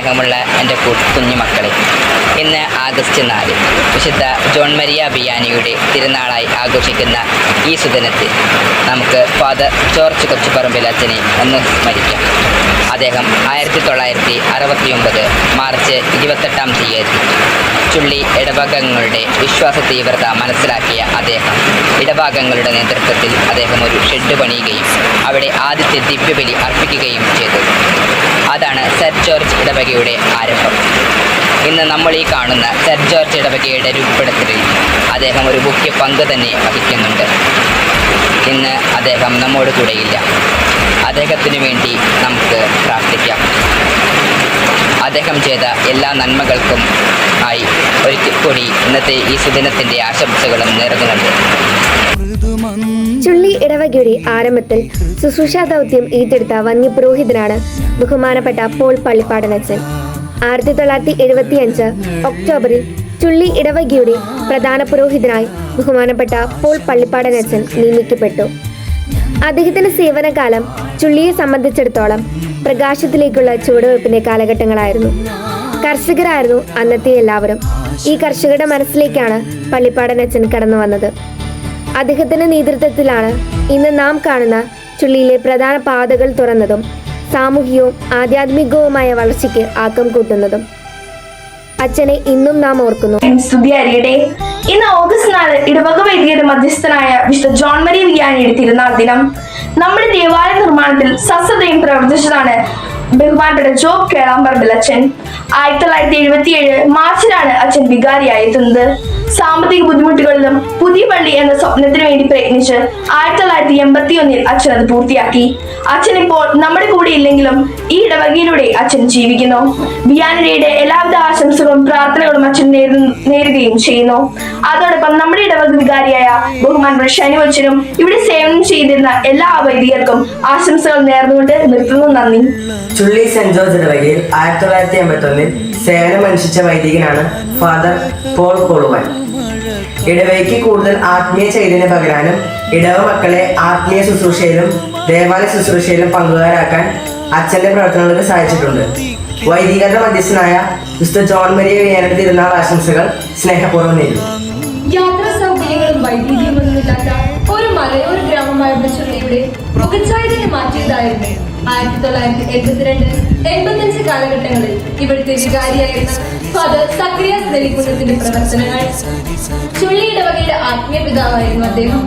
സ്നേഹമുള്ള എന്റെ കുഞ്ഞു മക്കളെ ഇന്ന് ആഗസ്റ്റ് നാല് വിശുദ്ധ ജോൺ മരിയ ബിയാനിയുടെ തിരുനാളായി ആഘോഷിക്കുന്ന ഈ സുദിനത്തിൽ നമുക്ക് ഫാദർ ജോർജ് കൊച്ചുപറമ്പിൽ അച്ഛനെ ഒന്ന് സ്മരിക്കാം. അദ്ദേഹം ആയിരത്തി തൊള്ളായിരത്തി അറുപത്തി ഒമ്പത് മാർച്ച് ഇരുപത്തെട്ടാം തീയതി ചുള്ളി ഇടഭാഗങ്ങളുടെ വിശ്വാസ തീവ്രത മനസ്സിലാക്കിയ അദ്ദേഹം ഇടഭാഗങ്ങളുടെ നേതൃത്വത്തിൽ അദ്ദേഹം ഒരു ഷെഡ് പണിയുകയും അവിടെ ആദ്യത്തെ ദിവ്യബലി അർപ്പിക്കുകയും ചെയ്തു. അതാണ് സെർ ജോർജ് ഇടവകയുടെ ആരംഭം. ഇന്ന് നമ്മൾ ഈ കാണുന്ന സെർ ജോർജ് ഇടവകയുടെ രൂപപ്പെടുത്തലിൽ അദ്ദേഹം ഒരു മുഖ്യ പങ്ക് തന്നെ വഹിക്കുന്നുണ്ട്. ഇന്ന് അദ്ദേഹം നമ്മോട് കൂടെയില്ല അദ്ദേഹത്തിന് വേണ്ടി നമുക്ക് പ്രാർത്ഥിക്കാം. അദ്ദേഹം ചെയ്ത എല്ലാ നന്മകൾക്കും ആയി ഒരിക്കൽ കൂടി ഇന്നത്തെ ഈ സുദിനത്തിന്റെ ആശംസകളും നേർന്നുകൊണ്ട് ഇടവകയുടെ ആരംഭത്തിൽ ശുശ്രൂഷ ദൗത്യം ഏറ്റെടുത്ത വന്യപുരോഹിതനാണ് ബഹുമാനപ്പെട്ട പോൾ പള്ളിപ്പാടനച്ചൻ. ആയിരത്തി തൊള്ളായിരത്തി എഴുപത്തി അഞ്ച് ഒക്ടോബറിൽ ചുള്ളി ഇടവകയുടെ പ്രധാന പുരോഹിതനായി ബഹുമാനപ്പെട്ട പോൾ പള്ളിപ്പാടനച്ചൻ നിയമിക്കപ്പെട്ടു. അദ്ദേഹത്തിന്റെ സേവനകാലം ചുള്ളിയെ സംബന്ധിച്ചിടത്തോളം പ്രകാശത്തിലേക്കുള്ള ചുവടുവെപ്പിന്റെ കാലഘട്ടങ്ങളായിരുന്നു. കർഷകരായിരുന്നു അന്നത്തെ എല്ലാവരും. ഈ കർഷകരുടെ മനസ്സിലേക്കാണ് പള്ളിപ്പാടനച്ചൻ കടന്നു വന്നത് അദ്ദേഹത്തിന്റെ നേതൃത്വത്തിലാണ് ഇന്ന് നാം കാണുന്ന ചുള്ളിയിലെ പ്രധാന പാതകൾ തുറന്നതും സാമൂഹികവും ആധ്യാത്മികവുമായ വളർച്ചയ്ക്ക് ആക്കം കൂട്ടുന്നതും. അച്ഛനെ ഇന്നും നാം ഓർക്കുന്നു. ഇന്ന് ഓഗസ്റ്റ് നാല് ഇടവക വൈദികരുടെ മധ്യസ്ഥനായ വിശുദ്ധ ജോൺ മരി വിയാനിയുടെ തിരുനാൾ ദിനം നമ്മുടെ ദേവാലയ നിർമ്മാണത്തിൽ സസ്യതയും പ്രവർത്തിച്ചതാണ് ബഹുമാനപ്പെട്ട ജോ കേളാമ്പറമ്പിൽ അച്ഛൻ. ആയിരത്തി തൊള്ളായിരത്തി എഴുപത്തി ഏഴ് മാർച്ചിലാണ് അച്ഛൻ വികാരിയായി എത്തുന്നത് സാമ്പത്തിക ബുദ്ധിമുട്ടുകളിലും പുതിയ പള്ളി എന്ന സ്വപ്നത്തിനു വേണ്ടി പ്രയത്നിച്ച് ആയിരത്തി തൊള്ളായിരത്തി എൺപത്തി ഒന്നിൽ അച്ഛൻ അത് പൂർത്തിയാക്കി. അച്ഛൻ ഇപ്പോൾ നമ്മുടെ കൂടെ ഇല്ലെങ്കിലും ഈ ഇടവകയിലൂടെ അച്ഛൻ ജീവിക്കുന്നു. ബിയാനരയുടെ എല്ലാവിധ ആശംസകളും പ്രാർത്ഥനകളും അച്ഛൻ നേരു- നേരുകയും ചെയ്യുന്നു. അതോടൊപ്പം നമ്മുടെ ഇടവക വികാരിയായ ബഹുമാൻ ഷനുവച്ചനും ഇവിടെ സേവനം ചെയ്തിരുന്ന എല്ലാ വൈദികർക്കും ആശംസകൾ നേർന്നുകൊണ്ട് നിർത്തുന്നു നന്ദി. ചുള്ളി സെന്റ് ജോർജ് ഇടവകയിൽ ആയിരത്തി തൊള്ളായിരത്തി എൺപത്തി ഒന്നിൽ സേവനമനുഷ്ഠിച്ച വൈദികനാണ് ഫാദർ പോൾ കൊളുവൻ. ഇടവയ്ക്ക് കൂടുതൽ ആത്മീയ ചൈതന്യ പകരാനും ഇടവ മക്കളെ ആത്മീയ ശുശ്രൂഷയിലും ദേവാലയ ശുശ്രൂഷയിലും പങ്കുകാരാക്കാൻ അച്ഛന്റെ പ്രവർത്തനങ്ങൾക്ക് സഹായിച്ചിട്ടുണ്ട്. വൈദികരുടെ മധ്യസ്ഥനായ മിസ്റ്റർ ജോൺ മരിയ വിയാനയുടെ തിരുനാൾ ആശംസകൾ സ്നേഹപൂർവം നേരുന്നു. യാത്രാ സൗകര്യങ്ങളും മാറ്റിയതായിരുന്നു ആയിരത്തി തൊള്ളായിരത്തി എൺപത്തിരണ്ട് എൺപത്തഞ്ച് കാലഘട്ടങ്ങളിൽ ഇവിടുത്തെ വികാരിയായിരുന്ന ഫാദർ സക്രിയാസ് നെല്ലിക്കുന്നത്തിന്റെ പ്രവർത്തനങ്ങൾ. ചുള്ളി ഇടവകയുടെ ആത്മീയ പിതാവായിരുന്നു അദ്ദേഹം.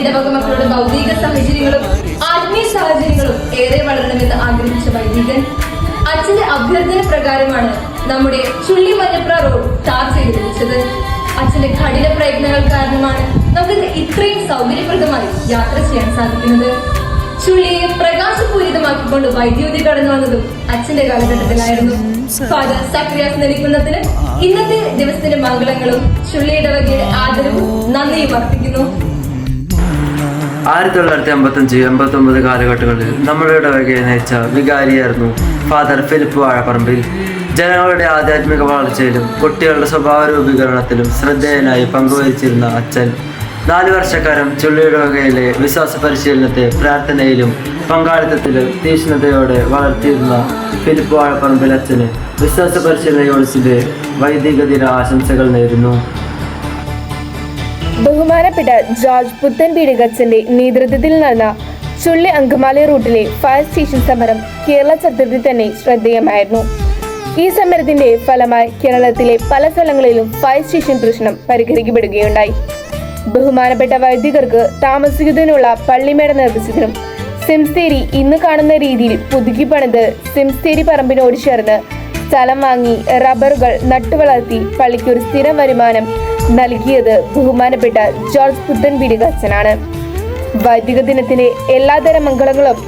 ഇടവക മക്കളുടെ ഭൗതിക സാഹചര്യങ്ങളും ആത്മീയ സാഹചര്യങ്ങളും ഏറെ വളരണമെന്ന് ആഗ്രഹിച്ച വൈദികൻ. അച്ഛന്റെ അഭ്യർത്ഥന പ്രകാരമാണ് നമ്മുടെ ചുള്ളി മഞ്ഞപ്ര റോഡ് ടാർ ചെയ്ത് ലഭിച്ചത് അച്ഛന്റെ കഠിന പ്രയത്നങ്ങൾ കാരണമാണ് നമുക്ക് ഇത്രയും സൗകര്യപ്രദമായി യാത്ര ചെയ്യാൻ സാധിക്കുന്നത്. ചുള്ളിയെ പ്രകാശപൂരിതമാക്കിക്കൊണ്ട് വൈദ്യുതി കടന്നു വന്നതും അച്ഛന്റെ കാലഘട്ടത്തിലായിരുന്നു. ഫാദർ സക്രിയാസ് നെരിക്കുന്നതിന് ഇന്നത്തെ ദിവസത്തിന്റെ മംഗളങ്ങളും ചുള്ളിയുടെ വകയുടെ ആദരവും നന്ദിയും അർപ്പിക്കുന്നു. ആയിരത്തി തൊള്ളായിരത്തി അമ്പത്തഞ്ച് എൺപത്തി ഒമ്പത് കാലഘട്ടങ്ങളിൽ നമ്മളുടെ വകയെ നയിച്ച വികാരിയായിരുന്നു ഫാദർ ഫിലിപ്പ് വാഴപ്പറമ്പിൽ. ജനങ്ങളുടെ ആധ്യാത്മിക വളർച്ചയിലും കുട്ടികളുടെ സ്വഭാവ രൂപീകരണത്തിലും ശ്രദ്ധേയനായി പങ്കുവഹിച്ചിരുന്ന അച്ഛൻ നാല് വർഷക്കാലം ചുള്ളിയിടവകയിലെ വിശ്വാസ പരിശീലനത്തെ പ്രാർത്ഥനയിലും പങ്കാളിത്തത്തിലും തീക്ഷ്ണതയോടെ വളർത്തിയിരുന്ന ഫിലിപ്പ് വാഴപ്പറമ്പിൽ അച്ഛന് വിശ്വാസ പരിശീലന യൂണിറ്റിന്റെ വൈദിക ദിന ആശംസകൾ നേരുന്നു. ബഹുമാനപ്പെട്ട ജോർജ് പുത്തൻ പീഡികച്ചന്റെ നേതൃത്വത്തിൽ നടന്ന ചുള്ളി അങ്കമാലി റൂട്ടിലെ ഫയർ സ്റ്റേഷൻ സമരം കേരള ചരിത്രത്തിൽ തന്നെ ശ്രദ്ധേയമായിരുന്നു. ഈ സമരത്തിന്റെ ഫലമായി കേരളത്തിലെ പല സ്ഥലങ്ങളിലും ഫയർ സ്റ്റേഷൻ പ്രശ്നം പരിഹരിക്കപ്പെടുകയുണ്ടായി. ബഹുമാനപ്പെട്ട വൈദികർക്ക് താമസിക്കുന്നതിനുള്ള പള്ളിമേട നിർമ്മിച്ചതിനും സിംസ്തേരി ഇന്ന് കാണുന്ന രീതിയിൽ പുതുക്കി പണിത് സിംസ്തേരി പറമ്പിനോട് ചേർന്ന് സ്ഥലം വാങ്ങി റബ്ബറുകൾ നട്ടുവളർത്തി പള്ളിക്ക് ഒരു സ്ഥിര വരുമാനം നൽകിയത് ബഹുമാനപ്പെട്ട ജോർജ് പുത്തൻ അച്ഛനാണ്. വൈദിക ദിനത്തിന്റെ എല്ലാതരം മംഗളങ്ങളും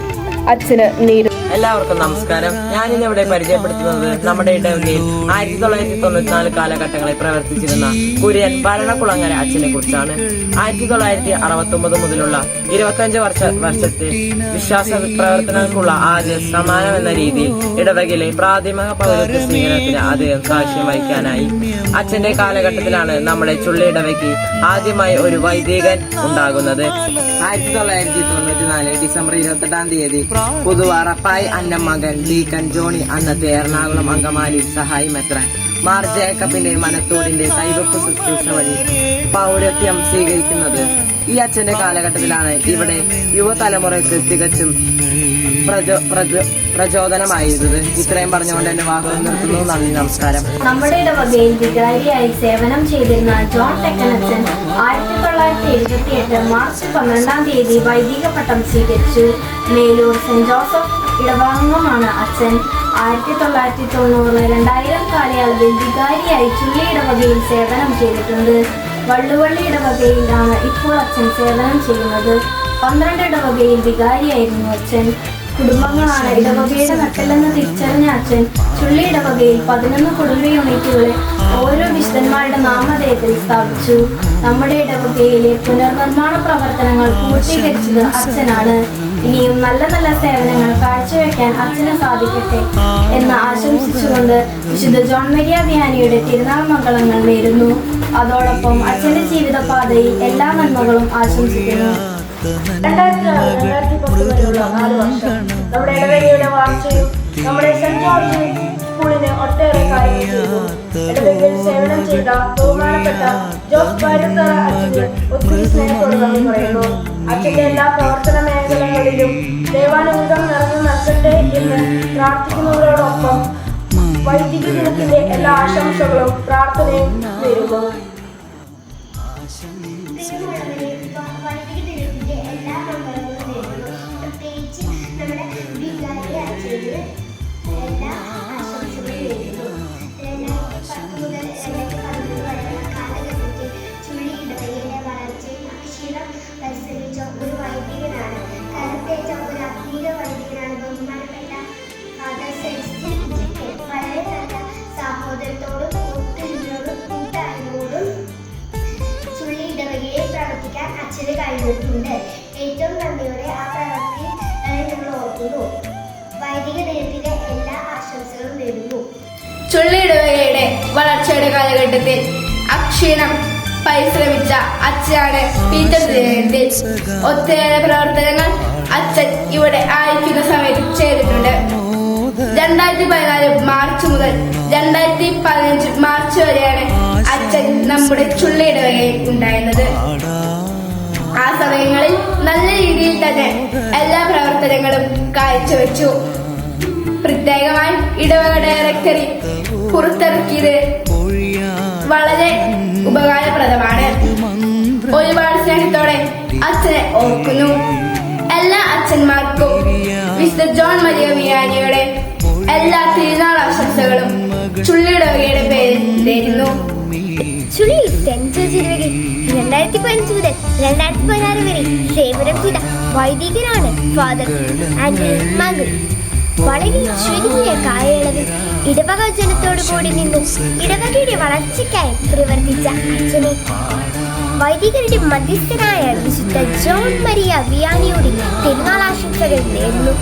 അച്ഛന് നേരും എല്ലാവർക്കും നമസ്കാരം. ഞാൻ ഇവിടെ പരിചയപ്പെടുത്തുന്നത് നമ്മുടെ ഇടവകയിൽ ആയിരത്തി തൊള്ളായിരത്തി തൊണ്ണൂറ്റിനാല് കാലഘട്ടങ്ങളിൽ പ്രവർത്തിച്ചിരുന്ന കുര്യൻ ഭരണകുളങ്ങര അച്ഛനെ കുറിച്ചാണ്. ആയിരത്തി തൊള്ളായിരത്തി അറുപത്തി ഒമ്പത് മുതലുള്ള ഇരുപത്തിയഞ്ച് വർഷ വർഷത്തെ വിശ്വാസ പ്രവർത്തനങ്ങൾക്കുള്ള ആദ്യ സമാനം എന്ന രീതിയിൽ ഇടവകയിലെ പ്രാഥമിക പൗരത്വ സ്വീകരണത്തിന് അദ്ദേഹം സാക്ഷ്യം വഹിക്കാനായി. അച്ഛന്റെ കാലഘട്ടത്തിലാണ് നമ്മുടെ ചുള്ളി ഇടവയ്ക്ക് ആദ്യമായി ഒരു വൈദികൻ ഉണ്ടാകുന്നത്. ആയിരത്തി തൊള്ളായിരത്തി തൊണ്ണൂറ്റി നാല് ഡിസംബർ ഇരുപത്തെട്ടാം തീയതി പുതുവാറ അന്ന മകൻ ലീക്കൻ ജോണി അന്നത്തെ എറണാകുളം അങ്കമാലി സഹായി മെത്രാൻ. മാർ ജേക്കബിന്റെ മനത്തോടിന്റെ കൈവപ്പ് ശുശ്രൂഷ വഴി പൗരത്യം സ്വീകരിക്കുന്നത് ഈ അച്ഛന്റെ കാലഘട്ടത്തിലാണ്. ഇവിടെ യുവതലമുറയ്ക്ക് തികച്ചും പ്രചോ- പ്രചോ- പ്രചോദനമായിരുന്നത്. ഇത്രയും പറഞ്ഞുകൊണ്ട് എന്റെ വാക്കുകൾ നിർത്തുന്നു. നന്ദി നമസ്കാരം. നമ്മുടെ ഇടവകയിൽ വികാരിയായി സേവനം ചെയ്തിരുന്ന ജോൺ ടെക്കനച്ചൻ ആയിരത്തി തൊള്ളായിരത്തി എഴുപത്തി എട്ട് മാർച്ച് പന്ത്രണ്ടാം തീയതി വൈദിക പട്ടം സ്വീകരിച്ചു. മേലൂർ സെന്റ് ജോസഫ് ഇടവകമാണ് അച്ഛൻ. ആയിരത്തി തൊള്ളായിരത്തി തൊണ്ണൂറ് രണ്ടായിരം കാലയളവിൽ വികാരിയായി ചുള്ളി ഇടവകയിൽ സേവനം ചെയ്തിട്ടുണ്ട്. വള്ളുവള്ളി ഇടവകയിലാണ് ഇപ്പോൾ അച്ഛൻ സേവനം ചെയ്യുന്നത്. പന്ത്രണ്ട് ഇടവകയിൽ വികാരിയായിരുന്നു അച്ഛൻ. കുടുംബങ്ങളാണ് ഇടവകയുടെ നട്ടെല്ലെന്ന് തിരിച്ചറിഞ്ഞ അച്ഛൻ ചുള്ളി ഇടവകയിൽ പതിനൊന്ന് കുടുംബ യൂണിറ്റുകളെ ഓരോ വിശുദ്ധന്മാരുടെ നാമധേയത്തിൽ സ്ഥാപിച്ചു. നമ്മുടെ ഇടവകയിലെ പുനർനിർമ്മാണ പ്രവർത്തനങ്ങൾ പൂർത്തീകരിച്ചത് അച്ഛനാണ്. ഇനിയും നല്ല നല്ല സേവനങ്ങൾ കാഴ്ചവെക്കാൻ അച്ഛന് സാധിക്കട്ടെ എന്ന് ആശംസിച്ചുകൊണ്ട് വിശുദ്ധ ജോൺ മരിയ ബിയാനിയുടെ തിരുനാൾ മംഗളങ്ങൾ നേരുന്നു. അതോടൊപ്പം അച്ഛന്റെ ജീവിതപാതയിൽ എല്ലാ നന്മകളും ആശംസിക്കുന്നു. ഒത്തിരി സ്നേഹത്തോട് പറയുന്നു അച്ഛന്റെ എല്ലാ പ്രവർത്തന മേഖലകളിലും ദൈവാനുഗ്രഹം നിറഞ്ഞു നൽകട്ടെ എന്ന് പ്രാർത്ഥിക്കുന്നവരോടൊപ്പം വൈദിക ദിനത്തിന്റെ എല്ലാ ആശംസകളും പ്രാർത്ഥനയും നേരുന്നു വളർച്ചയുടെ കാലഘട്ടത്തിൽ അക്ഷീണം പരിശ്രമിച്ച അച്ഛനാണ് പീറ്റർ ദിനത്തിൽ ഒത്തിരി പ്രവർത്തനങ്ങൾ അച്ഛൻ ഇവിടെ ആയിരിക്കുന്ന സമയത്ത് ചെയ്തിട്ടുണ്ട്. രണ്ടായിരത്തി പതിനാല് മാർച്ച് മുതൽ രണ്ടായിരത്തി പതിനഞ്ച് മാർച്ച് വരെയാണ് അച്ഛൻ നമ്മുടെ ചുള്ളി വകയിൽ ഉണ്ടായിരുന്നത്. ആ സമയങ്ങളിൽ നല്ല രീതിയിൽ തന്നെ എല്ലാ പ്രവർത്തനങ്ങളും കാഴ്ചവെച്ചു. പ്രത്യേകമായി ഇടവക ഡയറക്ടറി പുറത്തിറക്കിയത് വളരെ ഉപകാരപ്രദമാണ്. ഒരുപാട് സ്നേഹത്തോടെ അച്ഛനെ ഓർക്കുന്നു. എല്ലാ അച്ഛന്മാർക്കും മിസ്റ്റർ ജോൺ മരിയ വിയാനിയുടെ എല്ലാ തിരുനാൾ ആശംസകളും ചുള്ളിയിടവകയുടെ പേരിൽ നേരുന്നു. ചുള്ളി മുതൽ രണ്ടായിരത്തി പതിനാറ് വരെ വൈദികനാണ് ഫാദർ ആൻഡ് മാങ്കിൾ വളരെ ചുരുങ്ങിയ കാലയളവിൽ ഇടവക ജനത്തോടു കൂടി നിന്നും ഇടവകയുടെ വളർച്ചയ്ക്കായി പ്രവർത്തിച്ച അച്ഛനെ വൈദികരുടെ മധ്യസ്ഥനായ വിശുദ്ധ ജോൺ മരിയ വിയാനിയുടെ തിരുനാളാശംസകൾ നേരുന്നു.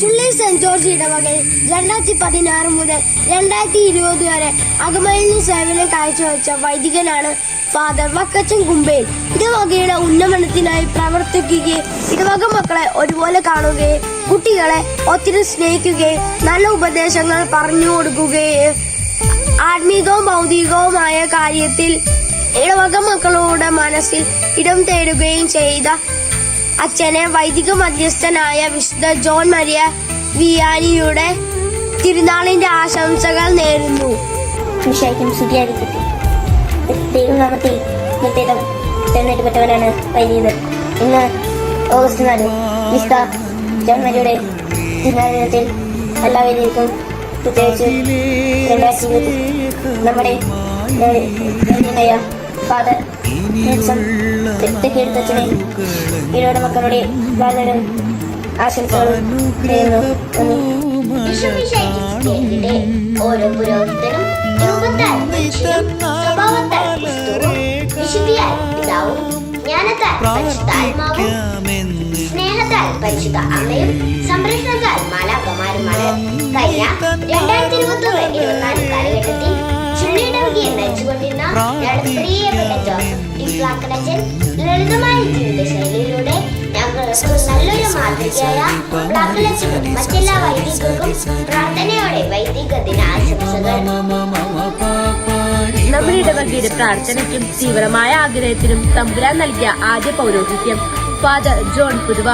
ചുള്ളി സെന്റ് ജോർജ് ഇടവകയിൽ രണ്ടായിരത്തി പതിനാറ് മുതൽ രണ്ടായിരത്തി ഇരുപത് വരെ അകമലിന് സേവനം കാഴ്ചവെച്ച വൈദികനാണ് ഫാദർ വക്കച്ചൻ കുമ്പേൽ ഇടവകയുടെ ഉന്നമനത്തിനായി പ്രവർത്തിക്കുകയും ഇടവക മക്കളെ ഒരുപോലെ കാണുകയും കുട്ടികളെ ഒത്തിരി സ്നേഹിക്കുകയും നല്ല ഉപദേശങ്ങൾ പറഞ്ഞു കൊടുക്കുകയും ആത്മീകവും ഭൗതികവുമായ കാര്യത്തിൽ ഇടവക മക്കളുടെ മനസ്സിൽ ഇടം തേടുകയും ചെയ്ത അച്ഛനെ വൈദിക മധ്യസ്ഥനായ വിശുദ്ധ ജോൺ മരിയ വിയാനിയുടെ തിരുനാളിന്റെ ആശംസകൾ നേരുന്നു. വിഷയക്കും ശുദ്ധിയായിരിക്കട്ടെ ഇന്ന് ഓഗസ്റ്റ് നാല് വിസ്ത ജന്മരിയുടെ ദിനാചരണത്തിൽ എല്ലാ വൈദികർക്കും പ്രത്യേകിച്ച് രണ്ടായിരത്തി ഇരുപത്തി നമ്മുടെ ധന്യനായ ഫാദർ തെക്കേടുത്തച്ഛനെ ഇവരുടെ മക്കളുടെ ബാലനും ആശംസകളും ഓരോ പുരോഹിതനും ജ്ഞാനത്താൽ പരിശുദ്ധാത്മാവും സ്നേഹത്താൽ പരിശുദ്ധ അമ്മയും സംരക്ഷണത്താൽ മാലാക്കമാരുമാണ് കഴിഞ്ഞ രണ്ടായിരത്തി ഇരുപത്തി ഒന്ന് ഇരുപത്തിനാല് കാലഘട്ടത്തിൽ ചുള്ളിയിടവകയെ നയിച്ചുകൊണ്ടിരുന്ന ഞങ്ങളുടെ പ്രിയപ്പെട്ട ജോസഫ് ഇസ്ലാക്കടച്ചൻ ലളിതമായ ജീവിതശൈലിയിലൂടെ ഞങ്ങൾ മക്കൾക്ക് നല്ലൊരു മാതൃകയായ ബ്ലാക്കിലച്ചനും മറ്റെല്ലാ വൈദികർക്കും പ്രാർത്ഥനയോടെ വൈദിക ദിനാശംസകൾ. നമ്മുടെ ഇടവകയുടെ പ്രാർത്ഥനയ്ക്കും തീവ്രമായ ആഗ്രഹത്തിനും തമ്പുരാൻ നൽകിയ ആദ്യ പൗരോഹിത്യം ഫാദർ ജോൺ പുതുവ.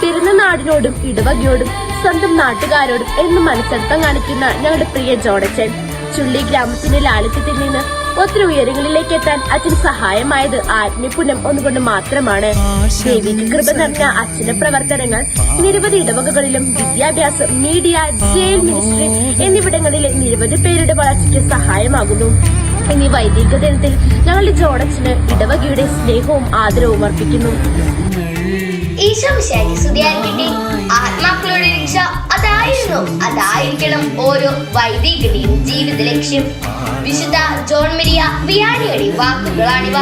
പിറന്ന നാടിനോടും ഇടവകയോടും സ്വന്തം നാട്ടുകാരോടും എന്നും മനസ്സർത്ഥം കാണിക്കുന്ന ഞങ്ങളുടെ പ്രിയ ജോണച്ചൻ. ചുള്ളി ഗ്രാമത്തിന്റെ ലാളിത്യത്തിൽ നിന്ന് ഒത്തിരി ഉയരങ്ങളിലേക്ക് എത്താൻ അച്ഛന് സഹായമായത് ആത്മീയപുണ്യം ഒന്നുകൊണ്ട് മാത്രമാണ്. ദേവിക്ക് കൃപ നിറഞ്ഞ അച്ഛന്റെ പ്രവർത്തനങ്ങൾ നിരവധി ഇടവകകളിലും വിദ്യാഭ്യാസം മീഡിയ ജയിൽ മിനിസ്ട്രി എന്നിവിടങ്ങളിലെ നിരവധി പേരുടെ വളർച്ചയ്ക്ക് സഹായമാകുന്നു. ഇനി വൈദിക ദിനത്തിൽ ഞങ്ങളുടെ ജോണച്ചന് ഇടവകയുടെ സ്നേഹവും ആദരവും അർപ്പിക്കുന്നു. ഈശോ മിശിഹായ്ക്ക് സ്തുതിയായിരിക്കട്ടെ. ആത്മാക്കളുടെ രക്ഷ അതായിരുന്നു അതായിരിക്കണം ഓരോ വൈദികരുടെയും ജീവിത ലക്ഷ്യം. വിശുദ്ധ ജോൺ മരിയ വിയാനിയുടെ വാക്കുകളാണിവ.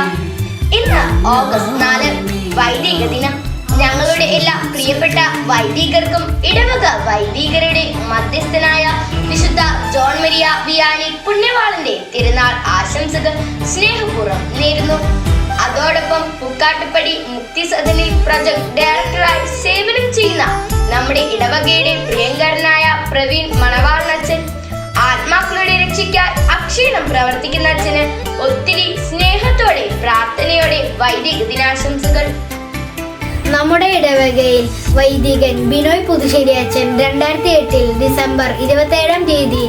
ഇന്ന് ഓഗസ്റ്റ് നാല് വൈദിക ദിനം. ഞങ്ങളുടെ എല്ലാ പ്രിയപ്പെട്ട വൈദികർക്കും ഇടവക വൈദികരുടെ മധ്യസ്ഥനായ വിശുദ്ധ ജോൺ മരിയ വിയാനി പുണ്യവാളന്റെ തിരുനാൾ ആശംസകൾ സ്നേഹപൂർവം നേരുന്നു. അതോടൊപ്പം പുക്കാട്ടുപടി മുക്തി സദനിൽ പ്രൊജക്ട് ഡയറക്ടറായി സേവനം ചെയ്യുന്ന നമ്മുടെ ഇടവകയുടെ പ്രിയങ്കരനായ പ്രവീൺ മണവാളനച്ഛൻ ആത്മാക്കളുടെ രക്ഷയ്ക്കായി അക്ഷീണം പ്രവർത്തിക്കുന്ന അച്ഛന് ഒത്തിരി സ്നേഹത്തോടെ പ്രാർത്ഥനയോടെ വൈദിക ദിനാശംസകൾ. നമ്മുടെ ഇടവകയിൽ വൈദികൻ ബിനോയ് പുതുശ്ശേരി അച്ഛൻ രണ്ടായിരത്തി എട്ടിൽ ഡിസംബർ ഇരുപത്തേഴാം തീയതി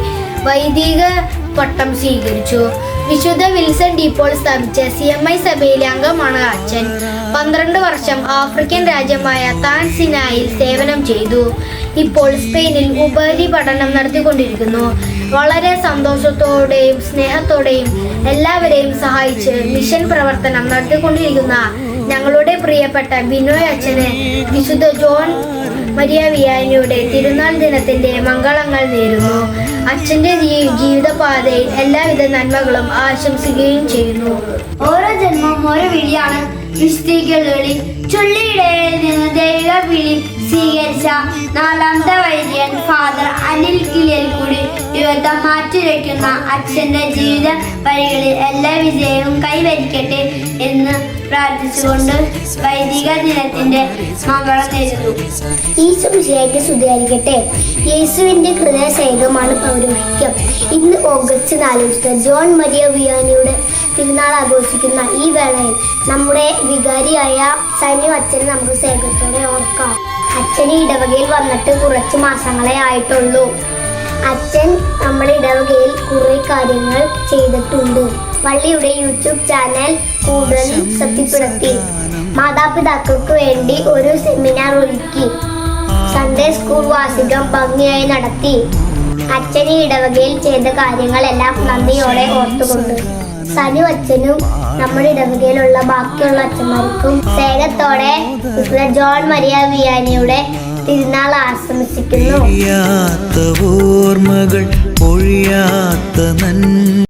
വൈദിക പട്ടം സ്വീകരിച്ചു. വിശുദ്ധ വിൽസൺ ഡീപ്പോൾ സ്ഥാപിച്ച സി എം ഐ സഭയിലെ അംഗമാണ് അച്ഛൻ. പന്ത്രണ്ട് വർഷം ആഫ്രിക്കൻ രാജ്യമായ താൻസിനായിൽ സേവനം ചെയ്തു. ഇപ്പോൾ സ്പെയിനിൽ ഉപരി പഠനം നടത്തിക്കൊണ്ടിരിക്കുന്നു. വളരെ സന്തോഷത്തോടെയും സ്നേഹത്തോടെയും എല്ലാവരെയും സഹായിച്ച് മിഷൻ പ്രവർത്തനം നടത്തിക്കൊണ്ടിരിക്കുന്ന ഞങ്ങളുടെ പ്രിയപ്പെട്ട ബിനോയ് അച്ഛന് വിശുദ്ധ ജോൺ മരിയ വിയാനിയുടെ തിരുനാൾ ദിനത്തിന്റെ മംഗളങ്ങൾ നേരുന്നു. അച്ഛന്റെ ജീവിതപാതയിൽ എല്ലാവിധ നന്മകളും ആശംസിക്കുകയും ചെയ്യുന്നു. ഓരോ ജന്മവും ഓരോ വിളിയാണ്. വിളി ചുള്ളിയുടെ നിന്ന് ദൈവ വിളി. സ്വീകരിച്ച നാലാമത്തെ വൈദ്യൻ ഫാദർ അനിൽ കിളിയൽ കൂടി യുവത മാറ്റിവെക്കുന്ന അച്ഛന്റെ ജീവിത വഴികളിൽ എല്ലാ വിജയവും കൈവരിക്കട്ടെ എന്ന് പ്രാർത്ഥിച്ചുകൊണ്ട് വൈദിക ദിനത്തിന്റെ മംഗളം നേരുന്നു. ഈശോ മിശിഹായ്ക്ക് സ്തുതിയായിരിക്കട്ടെ. യേശുവിന്റെ ഹൃദയ സേകമാണ് പൗരോഹിത്യം ഇന്ന് ഓഗസ്റ്റ് നാല് ജോൺ മരിയ വിയാനിയുടെ തിരുനാൾ ആഘോഷിക്കുന്ന ഈ വേളയിൽ നമ്മുടെ വികാരിയായ സൈന്യ അച്ഛനെ നമുക്ക് സ്നേഹത്തോടെ ഓർക്കാം. അച്ഛന് ഇടവകയിൽ വന്നിട്ട് കുറച്ച് മാസങ്ങളെ ആയിട്ടുള്ളൂ. അച്ഛൻ നമ്മുടെ ഇടവകയിൽ കുറെ കാര്യങ്ങൾ ചെയ്തിട്ടുണ്ട്. പള്ളിയുടെ യൂട്യൂബ് ചാനൽ കൂടുതൽ ശക്തിപ്പെടുത്തി മാതാപിതാക്കൾക്ക് വേണ്ടി ഒരു സെമിനാർ ഒരുക്കി. സൺഡേ സ്കൂൾ വാർഷികം ഭംഗിയായി നടത്തി. അച്ഛനെ ഇടവകയിൽ ചെയ്ത കാര്യങ്ങളെല്ലാം നന്ദിയോടെ ഓർത്തുകൊണ്ട്. സനു അച്ഛനും നമ്മുടെ ഇടവകയിലുള്ള ബാക്കിയുള്ള അച്ഛന്മാർക്കും സ്നേഹത്തോടെ ജോൺ മരിയ വിയാനിയുടെ തിരുനാൾ ആശംസിക്കുന്നു.